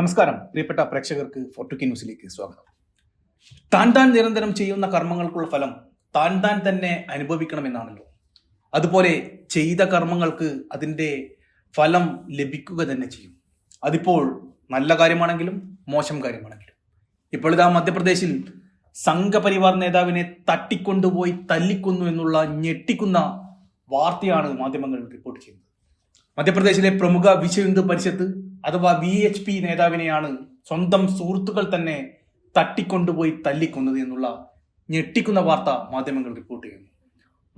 നമസ്കാരം. പ്രിയപ്പെട്ട പ്രേക്ഷകർക്ക് ഫോർട്ടുക്കി ന്യൂസിലേക്ക് സ്വാഗതം. താൻ താൻ നിരന്തരം ചെയ്യുന്ന കർമ്മങ്ങൾക്കുള്ള ഫലം താൻ താൻ തന്നെ അനുഭവിക്കണമെന്നാണല്ലോ. അതുപോലെ ചെയ്ത കർമ്മങ്ങൾക്ക് അതിന്റെ ഫലം ലഭിക്കുക തന്നെ ചെയ്യും. അതിപ്പോൾ നല്ല കാര്യമാണെങ്കിലും മോശം കാര്യമാണെങ്കിലും. ഇപ്പോൾ മധ്യപ്രദേശിൽ സംഘപരിവാർ നേതാവിനെ തട്ടിക്കൊണ്ടുപോയി തല്ലിക്കുന്നു എന്നുള്ള ഞെട്ടിക്കുന്ന വാർത്തയാണ് മാധ്യമങ്ങൾ റിപ്പോർട്ട് ചെയ്യുന്നത്. മധ്യപ്രദേശിലെ പ്രമുഖ വിശ്വ ഹിന്ദു പരിഷത്ത് അഥവാ വി എച്ച് പി നേതാവിനെയാണ് സ്വന്തം സുഹൃത്തുക്കൾ തന്നെ തട്ടിക്കൊണ്ടുപോയി തല്ലിക്കൊന്നത് എന്നുള്ള ഞെട്ടിക്കുന്ന വാർത്ത മാധ്യമങ്ങൾ റിപ്പോർട്ട് ചെയ്യുന്നു.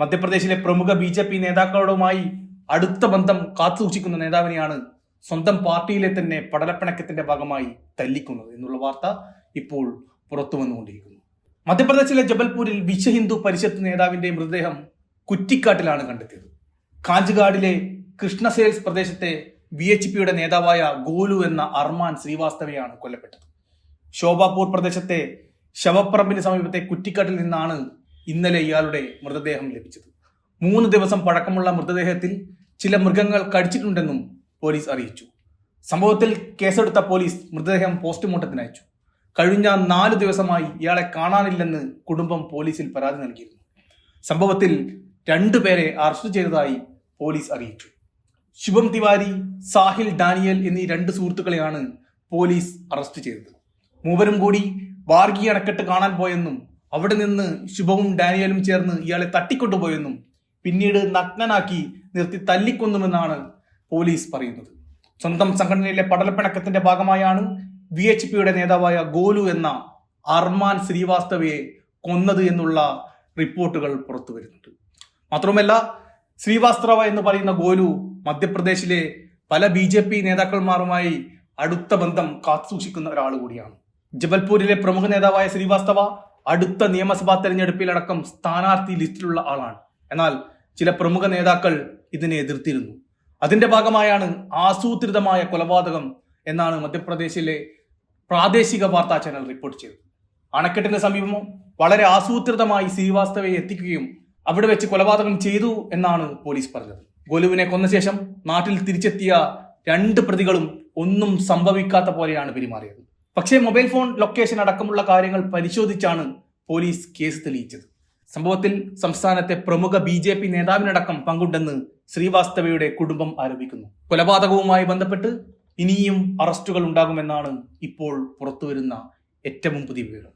മധ്യപ്രദേശിലെ പ്രമുഖ ബി ജെ പി നേതാക്കളുമായി അടുത്ത ബന്ധം കാത്തുസൂക്ഷിക്കുന്ന നേതാവിനെയാണ് സ്വന്തം പാർട്ടിയിലെ തന്നെ പടലപ്പിണക്കത്തിന്റെ ഭാഗമായി തല്ലിക്കുന്നത് എന്നുള്ള വാർത്ത ഇപ്പോൾ പുറത്തു വന്നുകൊണ്ടിരിക്കുന്നു. മധ്യപ്രദേശിലെ ജബൽപൂരിൽ വിശ്വ ഹിന്ദു പരിഷത്ത് നേതാവിന്റെ മൃതദേഹം കുറ്റിക്കാട്ടിലാണ് കണ്ടെത്തിയത്. കാഞ്ച്ഗാഡിലെ സെയിൽസ് പ്രദേശത്തെ വി എച്ച് പിയുടെ നേതാവായ ഗോലു എന്ന അർമാൻ ശ്രീവാസ്തവയാണ് കൊല്ലപ്പെട്ടത്. ശോഭാപൂർ പ്രദേശത്തെ ശവപ്പറമ്പിന് സമീപത്തെ കുറ്റിക്കാട്ടിൽ നിന്നാണ് ഇന്നലെ ഇയാളുടെ മൃതദേഹം ലഭിച്ചത്. മൂന്ന് ദിവസം പഴക്കമുള്ള മൃതദേഹത്തിൽ ചില മൃഗങ്ങൾ കടിച്ചിട്ടുണ്ടെന്നും പോലീസ് അറിയിച്ചു. സംഭവത്തിൽ കേസെടുത്ത പോലീസ് മൃതദേഹം പോസ്റ്റ്മോർട്ടത്തിന് അയച്ചു. കഴിഞ്ഞ നാല് ദിവസമായി ഇയാളെ കാണാനില്ലെന്ന് കുടുംബം പോലീസിൽ പരാതി നൽകിയിരുന്നു. സംഭവത്തിൽ രണ്ടുപേരെ അറസ്റ്റ് ചെയ്തതായി പോലീസ് അറിയിച്ചു. ശുഭം തിവാരി സാഹിൽ ഡാനിയൽ എന്നീ രണ്ട് സുഹൃത്തുക്കളെയാണ് പോലീസ് അറസ്റ്റ് ചെയ്തത്. മൂവരും കൂടി വാർഗി അണക്കെട്ട് കാണാൻ പോയെന്നും അവിടെ നിന്ന് ശുഭവും ഡാനിയലും ചേർന്ന് ഇയാളെ തട്ടിക്കൊണ്ടുപോയെന്നും പിന്നീട് നഗ്നനാക്കി നിർത്തി തല്ലിക്കൊന്നുമെന്നാണ് പോലീസ് പറയുന്നത്. സ്വന്തം സംഘടനയിലെ പടലപ്പിണക്കത്തിന്റെ ഭാഗമായാണ് വി എച്ച് പിയുടെ നേതാവായ ഗോലു എന്ന അർമാൻ ശ്രീവാസ്തവയെ കൊന്നത് എന്നുള്ള റിപ്പോർട്ടുകൾ പുറത്തു വരുന്നുണ്ട് മാത്രമല്ല ശ്രീവാസ്തവ എന്ന് പറയുന്ന ഗോലു മധ്യപ്രദേശിലെ പല ബി ജെ പി നേതാക്കന്മാരുമായി അടുത്ത ബന്ധം കാത്തുസൂക്ഷിക്കുന്ന ഒരാൾ കൂടിയാണ്. ജബൽപൂരിലെ പ്രമുഖ നേതാവായ ശ്രീവാസ്തവ അടുത്ത നിയമസഭാ തെരഞ്ഞെടുപ്പിലടക്കം സ്ഥാനാർത്ഥി ലിസ്റ്റിലുള്ള ആളാണ്. എന്നാൽ ചില പ്രമുഖ നേതാക്കൾ ഇതിനെ എതിർത്തിരുന്നു. അതിന്റെ ഭാഗമായാണ് ആസൂത്രിതമായ കൊലപാതകം എന്നാണ് മധ്യപ്രദേശിലെ പ്രാദേശിക വാർത്താ ചാനൽ റിപ്പോർട്ട് ചെയ്തത്. അണക്കെട്ടിന് സമീപമോ വളരെ ആസൂത്രിതമായി ശ്രീവാസ്തവയെ എത്തിക്കുകയും അവിടെ വെച്ച് കൊലപാതകം ചെയ്തു എന്നാണ് പോലീസ് പറഞ്ഞത്. ഗോലുവിനെ കൊന്ന ശേഷം നാട്ടിൽ തിരിച്ചെത്തിയ രണ്ട് പ്രതികളും ഒന്നും സംഭവിക്കാത്ത പോലെയാണ് പെരുമാറിയത്. പക്ഷേ മൊബൈൽ ഫോൺ ലൊക്കേഷൻ അടക്കമുള്ള കാര്യങ്ങൾ പരിശോധിച്ചാണ് പോലീസ് കേസ് തെളിയിച്ചത്. സംഭവത്തിൽ സംസ്ഥാനത്തെ പ്രമുഖ ബി ജെ പി നേതാവിനടക്കം പങ്കുണ്ടെന്ന് ശ്രീവാസ്തവയുടെ കുടുംബം ആരോപിക്കുന്നു. കൊലപാതകവുമായി ബന്ധപ്പെട്ട് ഇനിയും അറസ്റ്റുകൾ ഉണ്ടാകുമെന്നാണ് ഇപ്പോൾ പുറത്തുവരുന്ന ഏറ്റവും പുതിയ വിവരം.